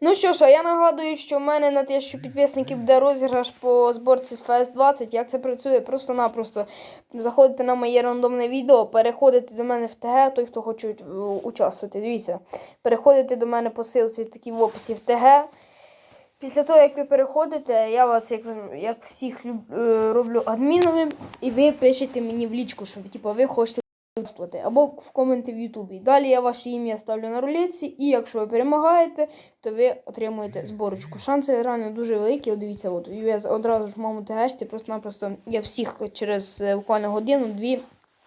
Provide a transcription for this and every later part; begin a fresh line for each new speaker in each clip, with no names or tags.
Ну що ж, а я нагадую, що в мене на 1000 підписників буде розіграш по зборці з FS 20. Як це працює? Просто-напросто заходите на моє рандомне відео, переходите до мене в ТГ, той, хто хоче е, участвувати. Дивіться, переходите до мене по ссылці такі в описі в ТГ. Після того, як ви переходите, я вас, як, як всіх люб- е, роблю адміновим, і ви пишете мені в лічку, що типу, ви хочете участвувати, або в коменти в Ютубі. Далі я ваше ім'я ставлю на рулетці, і якщо ви перемагаєте, то ви отримуєте зборочку. Шанси реально дуже великі. Дивіться, от я одразу ж в моєму ТГшці, просто-напросто я всіх через е, буквально годину-дві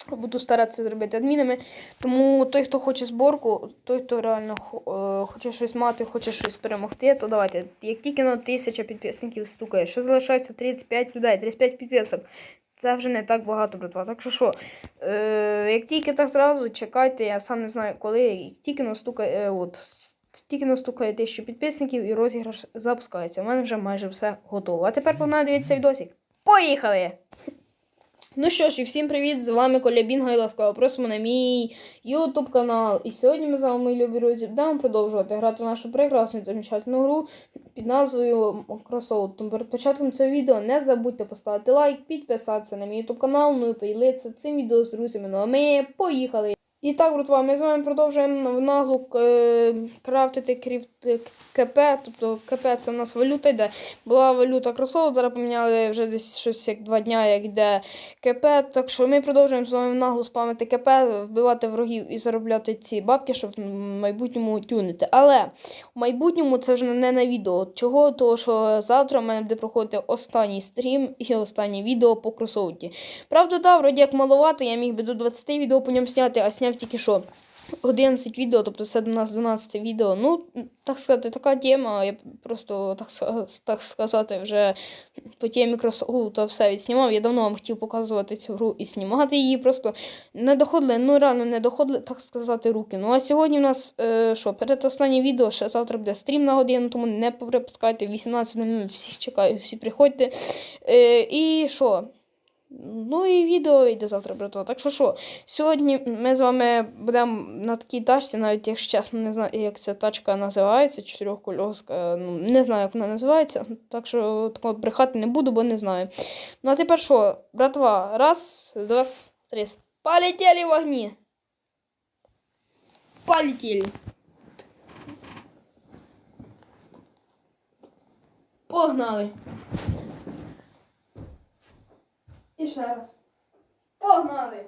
буду старатися зробити адмінами. Тому той, хто хоче зборку, той, хто реально е, хоче щось мати, хоче щось перемогти, то давайте. Як тільки на тисяча підписників стукає, що залишається 35 людей, 35 підписок. Це вже не так багато, братва. Так що що, е, як тільки так зразу, чекайте, я сам не знаю коли, як тільки настукає, е, от, тільки настукає тисячу підписників і розіграш запускається. У мене вже майже все готово. А тепер погнали дивитися відосик. Поїхали! Ну що ж, і всім привіт! З вами Коля Бінга і ласкаво просимо на мій YouTube канал. І сьогодні ми з вами, мої любі друзі, будемо продовжувати грати нашу прекрасну і замечательну гру під назвою Кросоут. Тому перед початком цього відео не забудьте поставити лайк, підписатися на мій YouTube канал, ну і поділитися цим відео з друзями. Ну а ми поїхали! І так, братва, ми з вами продовжуємо в наглу е, крафтити кріфт КП. Тобто КП це в нас валюта йде. Була валюта кросоут, зараз поміняли вже десь щось як два дня, як йде КП. Так що ми продовжуємо з вами нагло спамити КП, вбивати ворогів і заробляти ці бабки, щоб в майбутньому тюнити. Але в майбутньому це вже не на відео. Чого? Тому що завтра в мене буде проходити останній стрім і останнє відео по кросоуті. Правда, да, вроді як маловато, я міг би до 20 відео по ньому зняти, а зняв тільки що. 11 відео, тобто це до нас 12 відео. Ну, так сказати, така тема. Я просто так, так сказати, вже по темі кросоута все відснімав. Я давно вам хотів показувати цю гру і знімати її. Просто не доходили, ну реально не доходили, так сказати, руки. Ну а сьогодні в нас е, що, перед останнє відео, ще завтра буде стрім на годину, тому не пропускайте 18.00, всіх чекаю, всі приходьте. Е, і що? Ну і відео йде завтра, братва. Так що що, сьогодні ми з вами будемо на такій тачці, навіть якщо чесно, не знаю, як ця тачка називається, чотирьохкольоска, ну, не знаю, як вона називається. Так що такого брехати не буду, бо не знаю. Ну а тепер що, братва, раз, два, три. Полетели в огні. Полетели. Погнали. І ще раз. Погнали!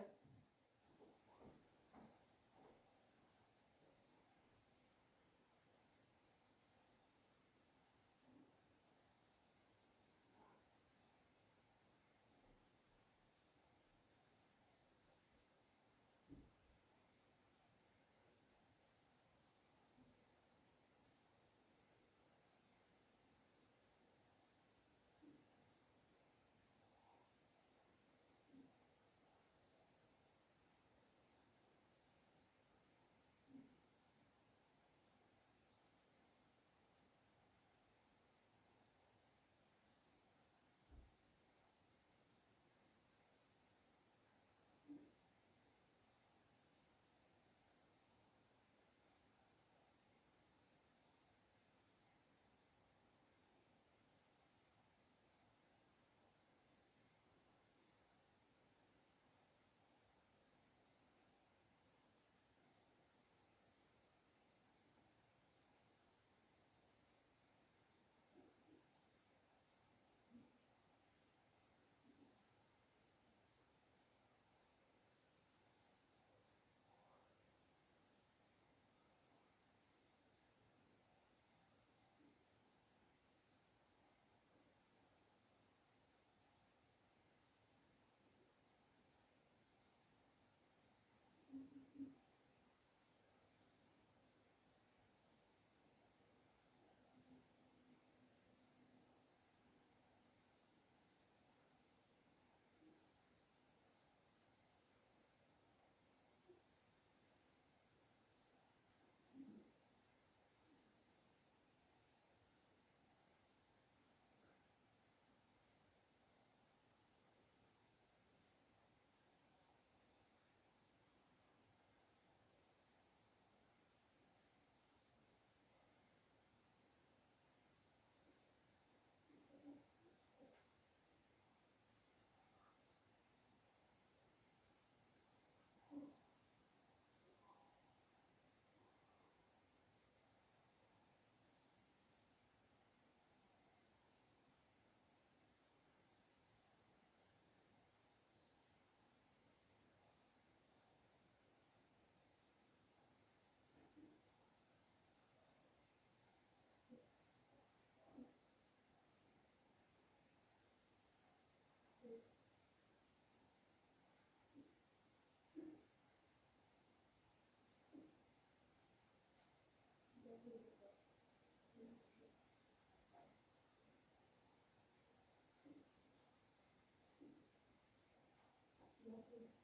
Thank you.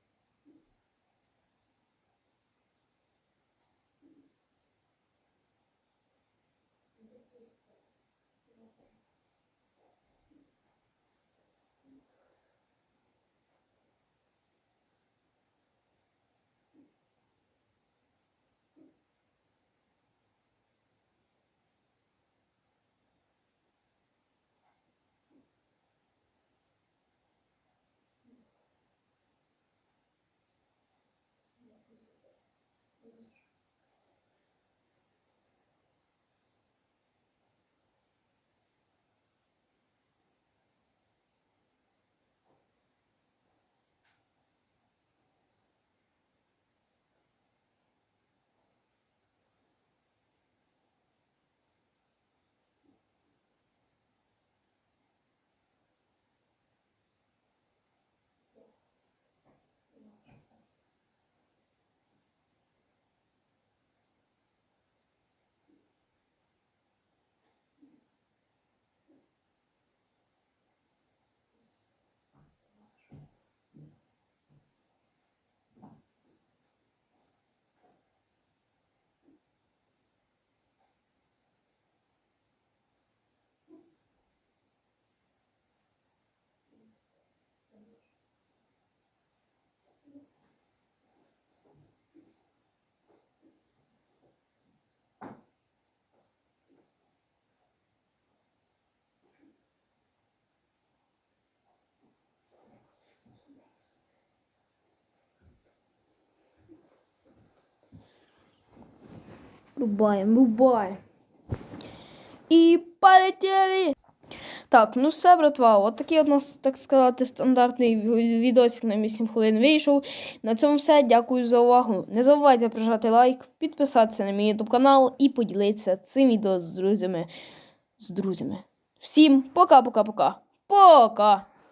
Рубаємо, рубаємо. І полетіли. Так, ну все, братва, от такий у нас, так сказати, стандартний ві- відосик на 8 хвилин вийшов. На цьому все. Дякую за увагу. Не забувайте прижати лайк, підписатися на мій YouTube канал і поділитися цим відео з друзями. З друзями. Всім пока-пока-пока. Пока!